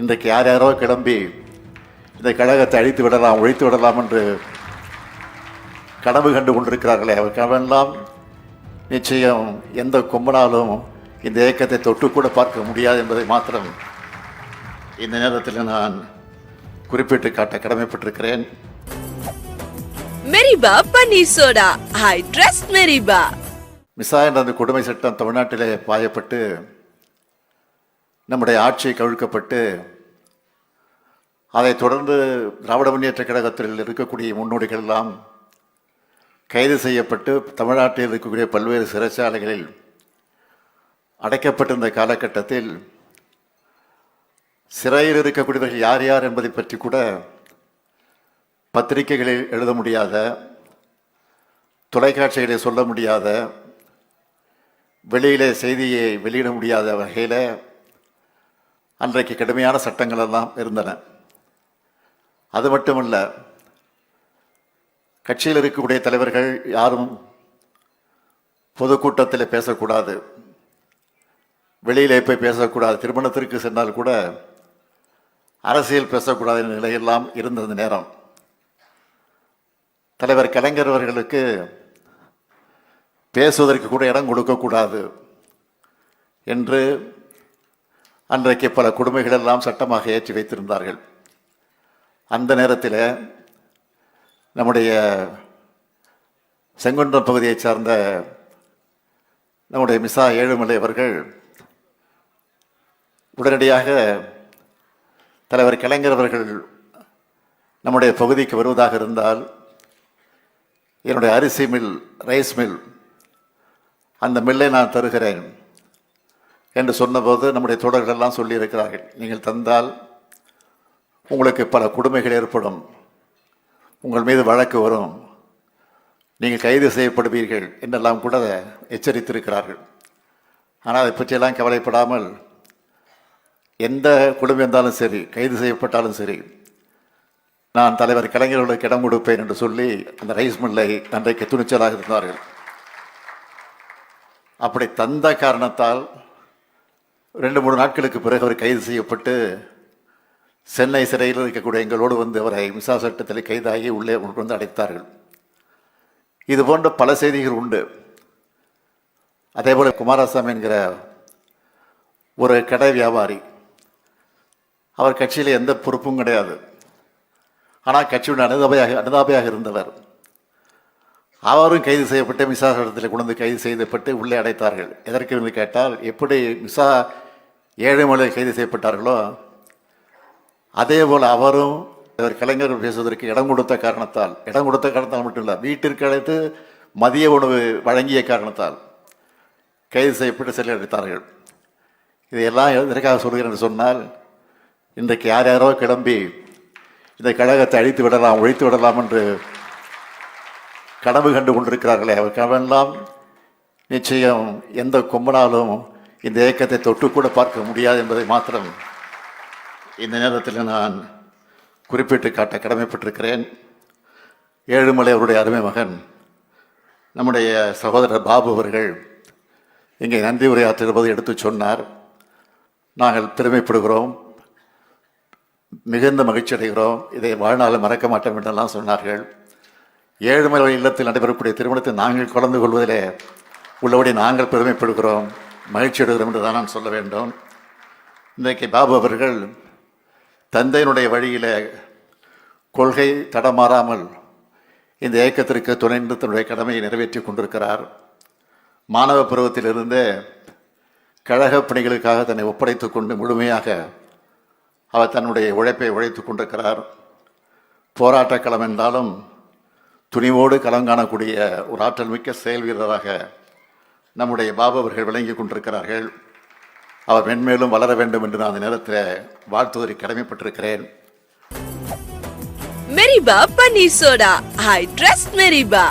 இன்றைக்கு யார் யாரோ கிளம்பி இந்த கழகத்தை அழித்து விடலாம் ஒழித்து விடலாம் என்று கனவு கண்டு கொண்டிருக்கிறார்களே. அவர் கனவெல்லாம் நிச்சயம் எந்த கும்பனாலும் இந்த இயக்கத்தை தொட்டு கூட பார்க்க முடியாது என்பதை மாத்திரம் இந்த நேரத்தில் நான் குறிப்பிட்டு காட்ட கடமைப்பட்டிருக்கிறேன். மெரிபா பன்னீர் soda. I trust Meriba. MISA என்ற அந்த கொடுமை சட்டம் தமிழ்நாட்டிலே பாயப்பட்டு நம்முடைய ஆட்சி கவிழ்க்கப்பட்டு அதைத் தொடர்ந்து திராவிட முன்னேற்ற கழகத்தில் இருக்கக்கூடிய முன்னோடிகள் எல்லாம் கைது செய்யப்பட்டு தமிழ்நாட்டில் இருக்கக்கூடிய பல்வேறு சிறைச்சாலைகளில் அடைக்கப்பட்டிருந்த காலகட்டத்தில் சிறையில் இருக்கக்கூடியவர்கள் யார் யார் என்பதை பற்றி கூட பத்திரிகைகளில் எழுத முடியாத தொலைக்காட்சிகளை சொல்ல முடியாத வெளியிலே செய்தியை வெளியிட முடியாத வகையில் அன்றைக்கு கடுமையான சட்டங்கள் எல்லாம் இருந்தன. அது மட்டுமல்ல கட்சியில் இருக்கக்கூடிய தலைவர்கள் யாரும் பொதுக்கூட்டத்தில் பேசக்கூடாது வெளியிலே போய் பேசக்கூடாது திருமணத்திற்கு சென்றால் கூட அரசியல் பேசக்கூடாத நிலையெல்லாம் இருந்தது நேரம். தலைவர் கலைஞர் அவர்களுக்கு பேசுவதற்கு கூட இடம் கொடுக்கக்கூடாது என்று அன்றைக்கு பல கொடுமைகள் எல்லாம் சட்டமாக ஏற்றி வைத்திருந்தார்கள். அந்த நேரத்தில் நம்முடைய செங்குன்றம் பகுதியைச் சார்ந்த நம்முடைய மிசா ஏழுமலை அவர்கள் உடனடியாக தலைவர் கலைஞர் அவர்கள் நம்முடைய பகுதிக்கு வருவதாக இருந்தால் என்னுடைய அரிசி மில் ரைஸ் மில் அந்த மில்லை நான் தருகிறேன். என்று சொன்னபோது நம்முடைய தொடர்கள் எல்லாம் சொல்லியிருக்கிறார்கள் நீங்கள் தந்தால் உங்களுக்கு பல கொடுமைகள் ஏற்படும் உங்கள் மீது வழக்கு வரும் நீங்கள் கைது செய்யப்படுவீர்கள் என்றெல்லாம் கூட எச்சரித்திருக்கிறார்கள். ஆனால் அதை பற்றியெல்லாம் கவலைப்படாமல் எந்த குடும்பம் இருந்தாலும் சரி கைது செய்யப்பட்டாலும் சரி நான் தலைவர் கலைஞர்களுக்கு இடம் கொடுப்பேன் என்று சொல்லி அந்த ரைஸ் மில்லை அன்றைக்கு துணிச்சலாக இருந்தார்கள். அப்படி தந்த காரணத்தால் ரெண்டு மூணு நாட்களுக்கு பிறகு அவர் கைது செய்யப்பட்டு சென்னை சிறையில் இருக்கக்கூடிய எங்களோடு வந்து அவரை மிசா சட்டத்தில் கைதாகி உள்ளே கொண்டு வந்து அடைத்தார்கள். இது போன்ற பல செய்திகள் உண்டு. அதே போல் குமாரசாமி என்கிற ஒரு கடை வியாபாரி அவர் கட்சியில் எந்த பொறுப்பும் கிடையாது. ஆனால் கட்சியுடைய அனுதாபையாக அனுதாபையாக இருந்தவர். அவரும் கைது செய்யப்பட்டு மிசா சட்டத்தில் கொண்டு வந்து கைது செய்யப்பட்டு உள்ளே அடைத்தார்கள். எதற்கு என்று கேட்டால் எப்படி மிசா ஏழுமலை கைது செய்யப்பட்டார்களோ அதே போல் அவரும் அவர் கலைஞர் பேசுவதற்கு இடம் கொடுத்த காரணத்தால் இடம் கொடுத்த காரணத்தால் மட்டும் இல்லை வீட்டிற்கு அழைத்து மதிய உணவு வழங்கிய காரணத்தால் கைது செய்யப்பட்டு சிறையில் அடைத்தார்கள். இதையெல்லாம் எதற்காக சொல்கிறேன் என்று சொன்னால் இன்றைக்கு யார் யாரோ கிளம்பி இந்த கழகத்தை அழித்து விடலாம் ஒழித்து விடலாம் என்று கனவு கண்டு கொண்டிருக்கிறார்களே அவர் கனவெல்லாம் நிச்சயம் எந்த கும்பனாலும் இந்த இயக்கத்தை தொட்டு கூட பார்க்க முடியாது என்பதை மாத்திரம் இந்த நேரத்தில் நான் குறிப்பிட்டு காட்ட கடமைப்பட்டிருக்கிறேன். ஏழுமலை அவருடைய அருமை மகன் நம்முடைய சகோதரர் பாபு அவர்கள் இங்கே நன்றி உரையாற்றுவது எடுத்து சொன்னார். நாங்கள் பெருமைப்படுகிறோம் மிகுந்த மகிழ்ச்சி அடைகிறோம். இதை வாழ்நாளில் மறக்க மாட்டோம் என்றெல்லாம் சொன்னார்கள். ஏழுமலை இல்லத்தில் நடைபெறக்கூடிய திருமணத்தை நாங்கள் கலந்து கொள்வதிலே உள்ளபடி நாங்கள் பெருமைப்படுகிறோம். மகிழ்ச்சி அடைகிறோம் என்று தான் நான் சொல்ல வேண்டும். இன்றைக்கு பாபு அவர்கள் தந்தையினுடைய வழியிலே கொள்கை தடமாறாமல் இந்த இயக்கத்திற்கு துணைந்து தன்னுடைய கடமையை நிறைவேற்றி கொண்டிருக்கிறார். மாணவ பருவத்திலிருந்தே கழக பணிகளுக்காக தன்னை ஒப்படைத்து கொண்டு முழுமையாக அவர் தன்னுடைய உழைப்பை உழைத்துக் கொண்டிருக்கிறார். போராட்டக் களம் என்றாலும் துணிவோடு களம் காணக்கூடிய ஒரு ஆற்றல் மிக்க செயல் வீரராக நம்முடைய பாபு அவர்கள் விளங்கி கொண்டிருக்கிறார்கள். அவர் மென்மேலும் வளர வேண்டும் என்று நான் அந்த நேரத்தில் வாழ்த்துவதை கடமைப்பட்டிருக்கிறேன். மெரிபா பன்னீர் சோடா ஐ ட்ரஸ்ட் மெரிபா